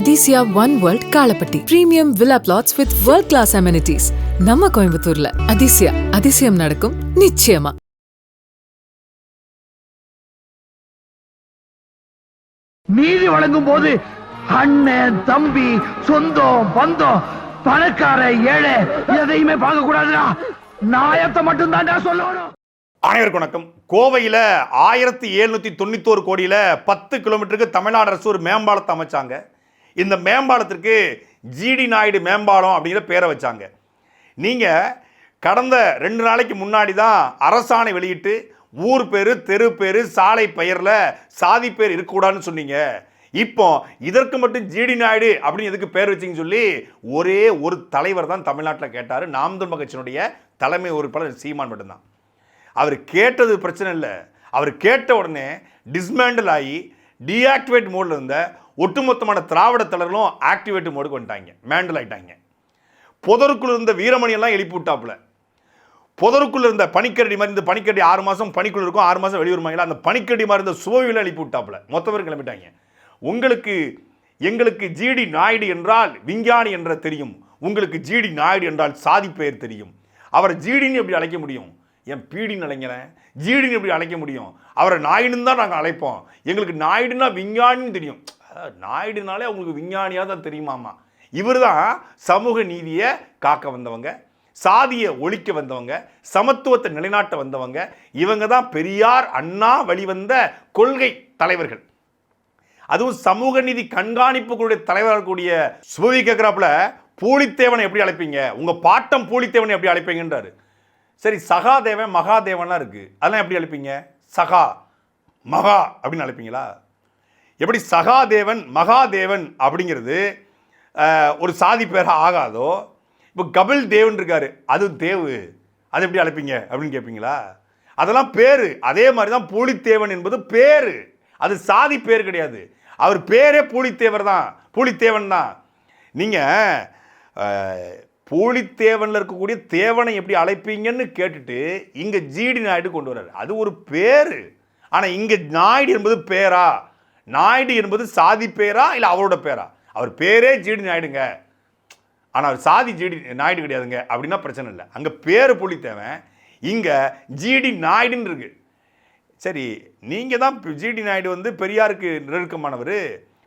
Athisaya one world Kalapatti premium villa plots with world class amenities நம்ம கோயம்புத்தூர்ல அதிசயா அதிசயம் நடக்கும் நிச்சயமா நீதி வழங்கும் போது அண்ணன் தம்பி சொந்தம் பந்தம் பணக்கார ஏழை எதையுமே பார்க்க கூடாதுடா நாயத்தை மட்டும் தான்டா சொல்லணும். அனைவருக்கும் வணக்கம். கோவையில் ஆயிரத்தி எழுநூற்றி தொண்ணூத்தோரு கோடியில் பத்து கிலோமீட்டருக்கு தமிழ்நாடு அரசு ஒரு மேம்பாலத்தை அமைச்சாங்க. இந்த மேம்பாலத்திற்கு ஜிடி நாயுடு மேம்பாலம் அப்படிங்கிற பேரை வச்சாங்க. நீங்கள் கடந்த ரெண்டு நாளைக்கு முன்னாடி தான் அரசாணை வெளியிட்டு ஊர் பேர் தெரு பேர் சாலை பெயரில் சாதி பேர் இருக்கக்கூடாதுன்னு சொன்னீங்க. இப்போ இதற்கு மட்டும் ஜிடி நாயுடு அப்படின்னு எதுக்கு பேர் வச்சிங்கன்னு சொல்லி ஒரே ஒரு தலைவர் தான் தமிழ்நாட்டில் கேட்டார். நாம் கட்சியினுடைய தலைமை உறுப்பினர் சீமான் மட்டும்தான். அவர் கேட்டது பிரச்சனை இல்லை. அவர் கேட்ட உடனே டிஸ்மேண்டில் ஆகி டீஆக்டிவேட் மோடில் இருந்த ஒட்டுமொத்தமான திராவிட தலைவர்களும் ஆக்டிவேட் மோடுக்கு வந்துட்டாங்க. மேண்டல் ஆகிட்டாங்க புதருக்குள் இருந்த வீரமணி எல்லாம் எழுப்பி விட்டாப்புல. இருந்த பனிக்கரடி மாதிரி இந்த பனிக்கரடி ஆறு மாதம் பனிக்குள் இருக்கும் ஆறு மாதம் வெளியூருமாங்களா அந்த பனிக்கரடி மாதிரி இருந்த சுவையில் எழுப்பி விட்டாப்புல. மொத்த பேர் கிளம்பிட்டாங்க. உங்களுக்கு எங்களுக்கு ஜிடி நாயுடு என்றால் விஞ்ஞானி என்ற தெரியும். உங்களுக்கு ஜிடி நாயுடு என்றால் சாதி பெயர் தெரியும். அவரை ஜிடின்னு எப்படி அழைக்க முடியும்? என் பீடின்னு அழைக்கிறேன். ஜிடின்னு எப்படி அழைக்க முடியும்? அவரை நாயுடுன்னு தான் நாங்கள் அழைப்போம். எங்களுக்கு நாயுடுன்னா விஞ்ஞானின்னு தெரியும். நாயுடுனாலே அவங்களுக்கு விஞ்ஞானியாக தான் தெரியுமாமா? இவர் தான் சமூக நீதியை காக்க வந்தவங்க சாதியை ஒழிக்க வந்தவங்க சமத்துவத்தை நிலைநாட்ட வந்தவங்க. இவங்க தான் பெரியார் அண்ணா வழிவந்த கொள்கை தலைவர்கள். அதுவும் சமூக நீதி கண்காணிப்புகளுடைய தலைவராக கூடிய சுபவி கேட்குறாப்புல பூலித்தேவனை எப்படி அழைப்பீங்க? உங்கள் பாட்டம் பூலித்தேவனை எப்படி அழைப்பீங்கன்றாரு. சரி சகாதேவன் மகாதேவன்லாம் இருக்குது அதெல்லாம் எப்படி அழைப்பீங்க? சகா மகா அப்படின்னு அழைப்பீங்களா? எப்படி சகாதேவன் மகாதேவன் அப்படிங்கிறது ஒரு சாதி பேராக ஆகாதோ இப்போ கபில் தேவன் இருக்காரு அது தேவு. அது எப்படி அழைப்பீங்க அப்படின்னு கேட்பீங்களா அதெல்லாம் பேர். அதே மாதிரி தான் பூலித்தேவன் என்பது பேர். அது சாதி பேர் கிடையாது. அவர் பேரே பூலித்தேவர் தான். பூலித்தேவன் தான். நீங்கள் பூலித்தேவனில் இருக்கக்கூடிய தேவனை எப்படி அழைப்பீங்கன்னு கேட்டுட்டு இங்கே ஜிடி நாயுடு கொண்டு வர்றாரு. அது ஒரு பேர். ஆனால் இங்கே நாயுடு என்பது பேரா. நாயுடு என்பது சாதி பேரா இல்லை அவரோட பேரா? அவர் பேரே ஜிடி நாயுடுங்க. ஆனால் அவர் சாதி ஜிடி நாயுடு கிடையாதுங்க. அப்படின்னா பிரச்சனை இல்லை. அங்கே பேர் புள்ளித்தேவன் இங்கே ஜிடி நாயுடுன்னு இருக்கு. சரி நீங்கள் தான் ஜிடி நாயுடு வந்து பெரியாருக்கு நெருக்கமானவர்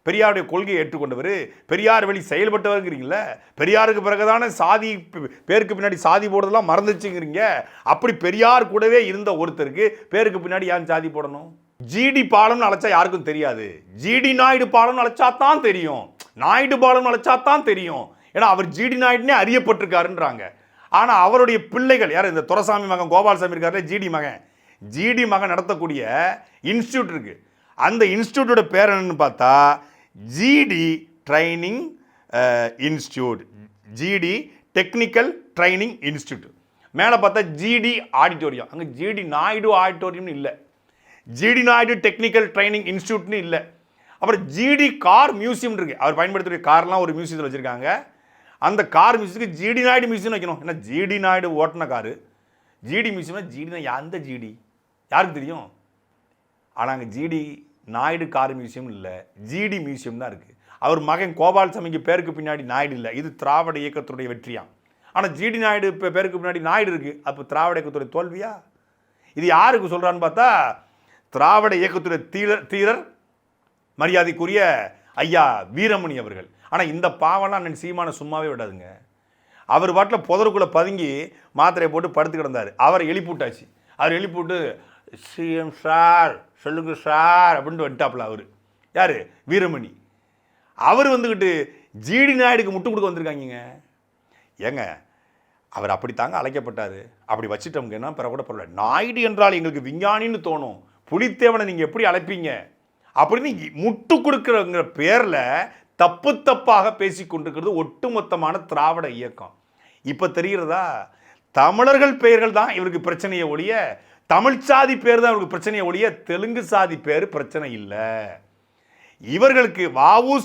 பெரியாருடைய கொள்கையை ஏற்றுக்கொண்டவர் பெரியார் வழி செயல்பட்டவருங்கிறீங்கள பெரியாருக்கு பிறகுதான சாதி பேருக்கு பின்னாடி சாதி போடுறதெல்லாம் மறந்துச்சுங்கிறீங்க அப்படி பெரியார் கூடவே இருந்த ஒருத்தருக்கு பேருக்கு பின்னாடி ஏன் சாதி போடணும்? ஜிடி பாலம்னு அழைச்சா யாருக்கும் தெரியாது. ஜிடி நாயுடு பாலம்னு அழைச்சா தான் தெரியும். நாயுடு பாலம்னு அழைச்சா தான் தெரியும். ஏன்னா அவர் ஜிடி நாயுடுனே அறியப்பட்டிருக்காருன்றாங்க. ஆனால் அவருடைய பிள்ளைகள் யார்? இந்த துரசாமி மகன் கோபாலசாமி இருக்காருல்ல ஜிடி மகன். ஜிடி மகன் நடத்தக்கூடிய இன்ஸ்டியூட் இருக்குது அந்த இன்ஸ்டியூட்டோட பேர் என்னன்னு பார்த்தா GD training institute GD technical training institute மேலே பார்த்தா ஜிடி ஆடிட்டோரியம் அங்கே ஜிடி நாயுடு ஆடிட்டோரியம்னு இல்லை. ஜிடி நாயுடு டெக்னிக்கல் ட்ரைனிங் இன்ஸ்டியூட்னு இல்லை. அப்புறம் ஜிடி கார் மியூசியம் இருக்குது அவர் பயன்படுத்தக்கூடிய கார்லாம் ஒரு மியூசியத்தில் வச்சுருக்காங்க. அந்த கார் மியூசியத்துக்கு ஜிடி நாயுடு மியூசியம் வைக்கணும். ஏன்னா ஜிடி நாயுடு ஓட்டின காரு. ஜிடி மியூசியம்னா ஜிடினா எந்த ஜிடி யாருக்கு தெரியும்? ஆனால் அங்கே ஜிடி நாயுடு கார் மியூசியம் இல்லை. ஜிடி மியூசியம் தான் இருக்குது அவர் மகன் கோபாலசாமிக்கு பேருக்கு பின்னாடி நாயுடு இல்லை. இது திராவிட இயக்கத்துடைய வெற்றியாம் ஆனால் ஜிடி நாயுடு இப்போ பேருக்கு பின்னாடி நாயுடு இருக்குது அப்போ திராவிட இயக்கத்துடைய தோல்வியா? இது யாருக்கு சொல்கிறான்னு பார்த்தா திராவிட இயக்கத்துடைய தீரர் தீரர் மரியாதைக்குரிய ஐயா வீரமணி அவர்கள். ஆனால் இந்த பாவம்லாம் அண்ணன் சீமான சும்மாவே விடாதுங்க. அவர் பாட்டில் புதருக்குள்ளே பதுங்கி மாத்திரையை போட்டு படுத்து கிடந்தார். அவரை எழுப்பிவிட்டாச்சு. அவர் எழுப்பிவிட்டு சிஎம் சார் சொல்லுங்க சார் அப்படின்ட்டு வந்துட்டாப்புல அவர். யார்? வீரமணி. அவர் வந்துக்கிட்டு ஜிடி நாயுடுக்கு முட்டு கொடுக்க வந்திருக்காங்க ஏங்க அவர் அப்படித்தாங்க அழைக்கப்பட்டார். அப்படி வச்சுட்டோங்கன்னா பிற கூட பரவாயில்ல. நாயுடு என்றால் எங்களுக்கு விஞ்ஞானின்னு தோணும். புலித்தேவனை நீங்கள் எப்படி அழைப்பீங்க? அப்படின்னு முட்டு கொடுக்குறங்கிற பேரில் தப்பு தப்பாக பேசி கொண்டிருக்கிறது ஒட்டுமொத்தமான திராவிட இயக்கம். இப்போ தெரிகிறதா? தமிழர்கள் பெயர்கள் தான் இவருக்கு பிரச்சனையை ஒழிய தமிழ் சாதி பேர் தான் இவருக்கு பிரச்சனையை ஒழிய தெலுங்கு சாதி பேர் பிரச்சனை இல்லை. இவர்களுக்கு வாவு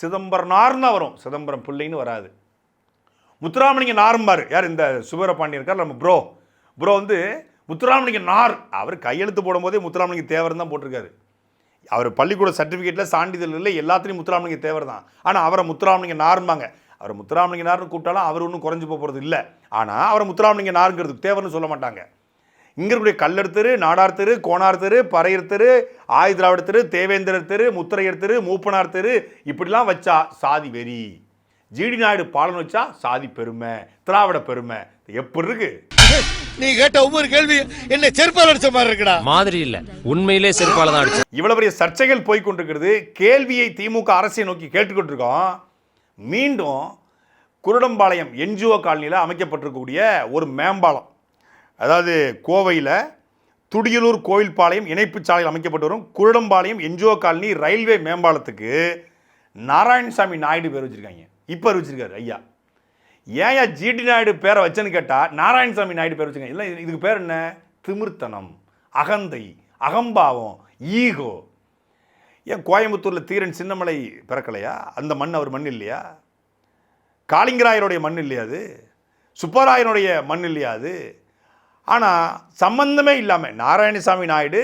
சிதம்பரனார்னு வரும். சிதம்பரம் பிள்ளைன்னு வராது. முத்துராமலிங்க நார்மார் யார் இந்த சுபரபாண்டியன் இருக்கார் நம்ம ப்ரோ ப்ரோ வந்து முத்துராமலிங்க நார் அவர் கையெழுத்து போடும்போதே முத்துராமலிங்க தேவர் தான் போட்டிருக்காரு. அவர் பள்ளிக்கூட சர்டிஃபிகேட்டில் சான்றிதழ்களில் எல்லாத்துலேயும் முத்துராமலிங்க தேவர் தான். ஆனால் அவரை முத்துராமலிங்க நாரும்பாங்க. அவரை முத்துராமலிங்க நார்னு கூப்பிட்டாலும் அவர் ஒன்றும் குறைஞ்சி போகிறது இல்லை. ஆனால் அவரை முத்துராமலிங்க நாருங்கிறது தேவர்னு சொல்ல மாட்டாங்க. இங்கே இருக்கக்கூடிய கல்லர் தெரு நாடார் தெரு கோனார் தெரு பறையர் தெரு ஆயுதிராவிட தெரு தேவேந்திரர் தெரு முத்திரையர் தெரு மூப்பனார் தெரு இப்படிலாம் வச்சா சாதி வெறி. ஜிடி நாயுடு பாலன் வச்சா சாதி பெருமை திராவிட பெருமை. எப்படி இருக்குது நீ கேட்ட ஒவ்வொரு கேள்வி என்ன செருப்பால் அடிச்ச மாதிரி இருக்குடா. மாதிரி இல்ல. உண்மையிலே செருப்பால தான் அடிச்சு. இவ்வளவு பெரிய சர்ச்சைகள் போய் கொண்டிருக்கிறது கேள்வியை திமுக அரசை நோக்கி கேட்டுக்கொண்டிருக்கோம். மீண்டும் குருடம்பாளையம் என்ஜிஓ காலனியில் அமைக்கப்பட்டிருக்கக்கூடிய ஒரு மேம்பாலம். அதாவது கோவையில் துடியலூர் கோயில்பாளையம் இணைப்பு சாலையில் அமைக்கப்பட்டு வரும் குருடம்பாளையம் என்ஜிஓ காலனி ரயில்வே மேம்பாலத்துக்கு நாராயணசாமி நாயுடு பேர் வச்சிருக்காங்க. இப்போ வச்சிருக்காரு ஐயா. ஏன் ஜிடி நாயுடு பேரை வச்சேன்னு கேட்டால் நாராயணசாமி நாயுடு பேர் வச்சுங்க இல்லை இதுக்கு பேர் என்ன? திமிர்த்தனம் அகந்தை அகம்பாவம் ஈகோ. ஏன் கோயம்புத்தூரில் தீரன் சின்னமலை பிறக்கலையா? அந்த மண் அவர் மண் இல்லையா? காளிங்கராயருடைய மண் இல்லையா அது? சுப்பராயனுடைய மண் இல்லையா அது? ஆனால் சம்பந்தமே இல்லாமல் நாராயணசாமி நாயுடு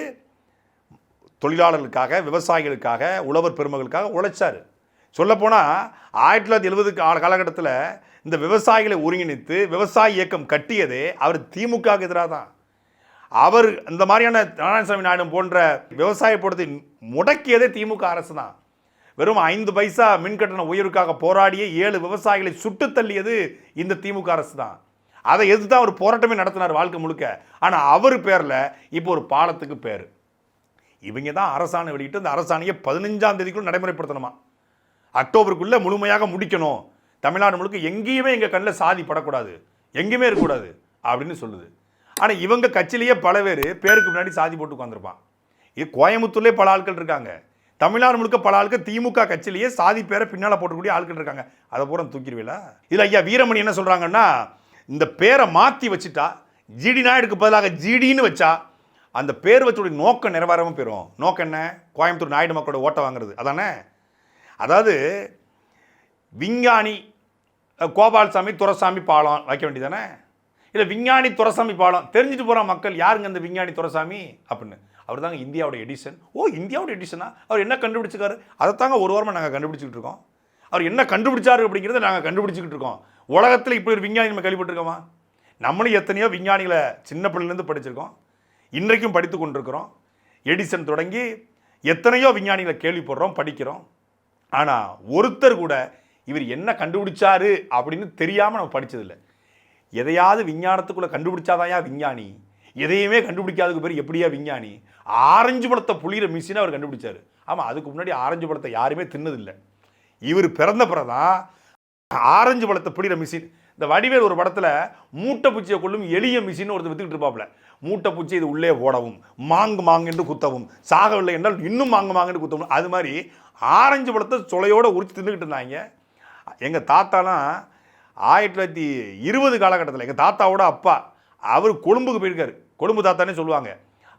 தொழிலாளர்களுக்காக விவசாயிகளுக்காக உழவர் பெருமகளுக்காக உழைச்சார். சொல்லப்போனால் ஆயிரத்தி தொள்ளாயிரத்தி எழுபது காலகட்டத்தில் இந்த விவசாயிகளை ஒருங்கிணைத்து விவசாய இயக்கம் கட்டியதே அவர் திமுகவுக்கு எதிராக தான். அவர் இந்த மாதிரியான நாராயணசாமி நாயுடு போன்ற விவசாய போடத்தை முடக்கியதே திமுக அரசு தான். வெறும் ஐந்து பைசா மின்கட்டண உயர்வுக்காக போராடிய ஏழு விவசாயிகளை சுட்டு தள்ளியது இந்த திமுக அரசு தான். அதை எதிர்த்து தான் அவர் போராட்டமே நடத்தினார் வாழ்க்கை முழுக்க. ஆனால் அவர் பேரில் இப்போ ஒரு பாலத்துக்கு பேர். இவங்க தான் அரசாணை வெளியிட்டு அந்த அரசாணையை பதினஞ்சாம் தேதிக்குள்ள நடைமுறைப்படுத்தணுமா? அக்டோபருக்குள்ளே முழுமையாக முடிக்கணும். தமிழ்நாடு முழுக்க எங்கேயுமே எங்கள் கண்ணில் சாதி படக்கூடாது. எங்கேயுமே இருக்கக்கூடாது. அப்படின்னு சொல்லுது. ஆனால் இவங்க கட்சியிலேயே பல பேர் பேருக்கு முன்னாடி சாதி போட்டு உட்காந்துருப்பான் இது கோயம்புத்தூர்லேயே பல ஆட்கள் இருக்காங்க. தமிழ்நாடு முழுக்க பல ஆட்கள் திமுக கட்சியிலேயே சாதி பேரை பின்னால் போட்டுக்கூடிய ஆட்கள் இருக்காங்க. அதை பூரா தூக்கிடுவீங்களா இதில் ஐயா வீரமணி என்ன சொல்கிறாங்கன்னா இந்த பேரை மாற்றி வச்சுட்டா ஜிடி நாயுடுக்கு பதிலாக ஜிடின்னு வச்சா அந்த பேர் வச்சுடைய நோக்கம் நிறைவேறவும் போயிடும் நோக்கம் என்ன? கோயம்புத்தூர் நாயுடு மக்களோட ஓட்டை வாங்குறது. அதானே? அதாவது விஞ்ஞானி கோபால்சாமி துரசாமி பாலம் வைக்க வேண்டியதானே இல்லை விஞ்ஞானி துரசாமி பாலம். தெரிஞ்சுட்டு போகிற மக்கள் யாருங்க அந்த விஞ்ஞானி துரசாமி? அப்படின்னு. அவர் தாங்க இந்தியாவோட எடிசன் ஓ இந்தியாவோட எடிசனா அவர் என்ன கண்டுபிடிச்சிருக்காரு? அதைத்தாங்க ஒரு வாரமாக நாங்கள் கண்டுபிடிச்சிக்கிட்டு இருக்கோம். அவர் என்ன கண்டுபிடிச்சாரு அப்படிங்கிறத நாங்கள் கண்டுபிடிச்சிக்கிட்டு இருக்கோம். உலகத்தில் இப்படி ஒரு விஞ்ஞானி நம்ம கேள்விப்பட்டிருக்கோமா? நம்மளும் எத்தனையோ விஞ்ஞானிகளை சின்ன பிள்ளைலேருந்து படிச்சிருக்கோம். இன்றைக்கும் படித்து கொண்டிருக்கிறோம். எடிசன் தொடங்கி எத்தனையோ விஞ்ஞானிகளை கேள்விப்படுறோம் படிக்கிறோம். ஆனால் ஒருத்தர் கூட இவர் என்ன கண்டுபிடிச்சாரு அப்படின்னு தெரியாமல் நம்ம படித்ததில்லை எதையாவது விஞ்ஞானத்துக்குள்ளே கண்டுபிடிச்சாதாயா விஞ்ஞானி? எதையுமே கண்டுபிடிக்காததுக்கு பேர் எப்படியா விஞ்ஞானி? ஆரஞ்சு பழத்தை புளிகிற மிஷினை அவர் கண்டுபிடிச்சாரு. ஆமாம் அதுக்கு முன்னாடி ஆரஞ்சு பழத்தை யாருமே தின்னதில்லை. இவர் பிறந்த பிறதான் ஆரஞ்சு பழத்தை பிடிக்கிற மிஷின் இந்த வடிவேல் ஒரு படத்தில் மூட்டை பூச்சியை கொள்ளும் எளிய மிஷின் ஒருத்தர் வித்துக்கிட்டு இருப்பாப்ல மூட்டை பூச்சி இது உள்ளே போடவும் மாங்கு மாங்கென்று குத்தவும் சாகவில்லை என்றால் இன்னும் மாங்கு மாங்கென்று குத்தவும். அது மாதிரி ஆரஞ்சு பழத்தை சுளையோட உரிச்சு தின்னுக்கிட்டு இருந்தாங்க. எங்கள் தாத்தாலாம் ஆயிரத்தி தொள்ளாயிரத்தி இருபது காலகட்டத்தில் எங்கள் தாத்தாவோட அப்பா அவர் கொழும்புக்கு போயிருக்காரு. கொழும்பு தாத்தானே சொல்லுவாங்க.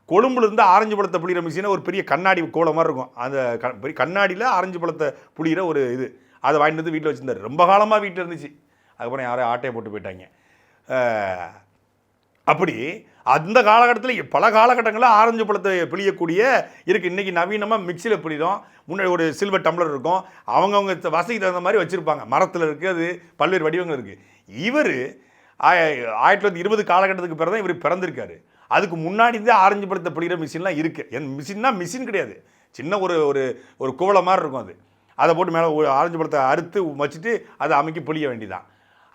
கொழும்புலேருந்து ஆரஞ்சு பழத்தை புளிகிற மிஷினை ஒரு பெரிய கண்ணாடி கோலம் மாதிரி இருக்கும். அந்த க- பெரிய கண்ணாடியில் ஆரஞ்சு பழத்தை புளிகிற ஒரு இது. அதை வாங்கிட்டு வந்து வீட்டில் வச்சுருந்தாரு. ரொம்ப காலமாக வீட்டில் இருந்துச்சு. அதுக்கப்புறம் யாரோ ஆட்டையை போட்டு போயிட்டாங்க. அப்படி அந்த காலகட்டத்தில் பல காலகட்டங்களில் ஆரஞ்சு பழத்தை பிழியக்கூடிய இருக்குது இன்றைக்கி நவீனமாக மிக்சியில் பிழிடும் முன்னாடி ஒரு சில்வர் டம்ளர் இருக்கும். அவங்கவுங்க வசதிக்கு தகுந்த மாதிரி வச்சுருப்பாங்க. மரத்தில் இருக்குது அது பல்வேறு வடிவங்கள் இருக்குது இவர் ஆயிரத்தி தொள்ளாயிரத்தி இருபது காலகட்டத்துக்கு பிறகு தான் இவர் பிறந்திருக்காரு. அதுக்கு முன்னாடி இருந்தே ஆரஞ்சு பழத்தை பிடிக்கிற மிஷின்லாம் இருக்குது என் மிஷின்னா மிஷின் கிடையாது. சின்ன ஒரு ஒரு ஒரு குவளை மாதிரி இருக்கும் அது. அதை போட்டு மேலே ஒரு ஆரஞ்சு பழத்தை அறுத்து வச்சுட்டு அதை அமைக்கி பிழிய வேண்டியதான்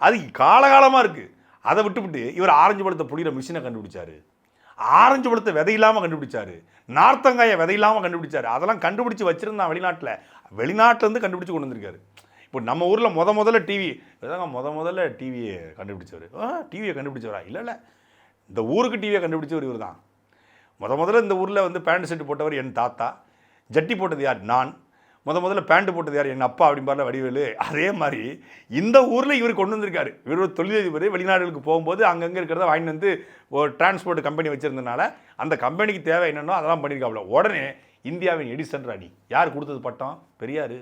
அது காலகாலமாக இருக்குது அதை விட்டுவிட்டு இவர் ஆரஞ்சு பழத்தை புளிகிற மிஷினை கண்டுபிடிச்சாரு. ஆரஞ்சு பழத்தை விதை இல்லாமல் கண்டுபிடிச்சாரு. நார்த்தங்காயை விதை இல்லாமல் கண்டுபிடிச்சாரு. அதெல்லாம் கண்டுபிடிச்சி வச்சுருந்தான் வெளிநாட்டில். வெளிநாட்டிலேருந்து கண்டுபிடிச்சி கொண்டு வந்திருக்காரு. இப்போ நம்ம ஊரில் முத முதல்ல டிவி இதாங்க முத முதல்ல டிவியை கண்டுபிடிச்சவர். ஆ டிவியை கண்டுபிடிச்சவரா? இல்லை இல்லை. இந்த ஊருக்கு டிவியை கண்டுபிடிச்சவர் இவர் தான் முத முதல்ல இந்த ஊரில் வந்து பேண்ட் ஷர்ட் போட்டவர் என் தாத்தா. ஜட்டி போட்டது யார்? நான். முத முதல்ல பேண்ட் போட்டது யார்? எங்கள் அப்பா அப்படிம்பார்ல வடிவேலு. அதே மாதிரி இந்த ஊரில் இவர் கொண்டு வந்திருக்காரு. இவர் ஒரு தொழிலதிபர் வெளிநாடுகளுக்கு போகும்போது அங்கங்கே இருக்கிறத வாங்கிட்டு வந்து ஒரு டிரான்ஸ்போர்ட் கம்பெனி வச்சுருந்தனால அந்த கம்பெனிக்கு தேவை என்னென்னோ அதெல்லாம் பண்ணியிருக்காப்புல உடனே இந்தியாவின் எடிசன் ராணி. யார் கொடுத்தது பட்டம்? பெரியார்.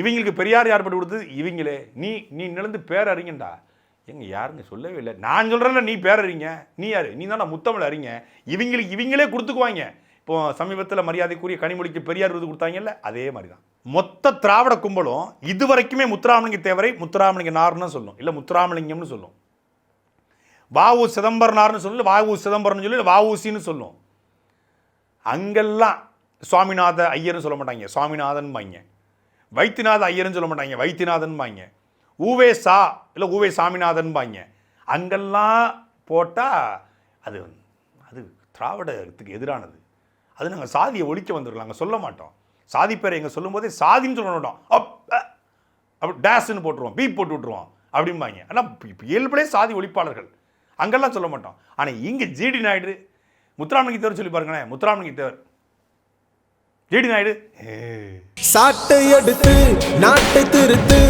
இவங்களுக்கு பெரியார் யார் பட்டு கொடுத்தது? இவங்களே. நீ நீ நிலந்து பேரறிஞன்டா. எங்க யாருங்க? சொல்லவே இல்லை. நான் சொல்கிறேன்ல நீ பேரறிங்க நீ யார்? நீ தானே முத்தமிழ் அறிங்க இவங்களுக்கு இவங்களே கொடுத்துக்குவாங்க. இப்போ சமீபத்தில் மரியாதைக்குரிய கனிமொழிக்கு பெரியார் விருது கொடுத்தாங்கல்ல அதே மாதிரி தான் மொத்த திராவிட கும்பலும் இது வரைக்குமே முத்துராமலிங்க தேவரை முத்துராமலிங்க நார்னு சொல்லும். இல்லை முத்துராமலிங்கம்னு சொல்லும். வாவு சிதம்பரனார்னு சொல்லு வாவு சிதம்பரம்னு சொல்லி இல்லை வாவுசின்னு சொல்லும். அங்கெல்லாம் சுவாமிநாத ஐயர்னு சொல்ல மாட்டாங்க. சுவாமிநாதன் பாங்க வைத்தியநாத ஐயர்னு சொல்ல மாட்டாங்க. வைத்தியநாதன் பாங்க ஊவே சா இல்லை ஊவே சாமிநாதன் பாங்க அங்கெல்லாம் போட்டால் அது அது திராவிடத்துக்கு எதிரானது. அது நாங்கள் சாதியை ஒழிக்க வந்துருக்கலாம் நாங்கள் சொல்ல மாட்டோம். சாதி பேரை எங்கே சொல்லும்போதே சாதின்னு சொல்ல மாட்டோம். அப் அ, அப்படி போட்டுருவோம். பீப் போட்டு விட்ருவோம் அப்படிம்பாங்க. ஆனால் இயல்புலேயே சாதி ஒழிப்பாளர்கள். அங்கெல்லாம் சொல்ல மாட்டோம். ஆனால் இங்கே ஜிடி நாயுடு முத்துராமலிங்க தேவர் சொல்லி பாருங்களேன். முத்துராமலிங்க தேவர். ஜிடி நாயுடு ஏ சாட்டை எடுத்து நாட்டை திருத்து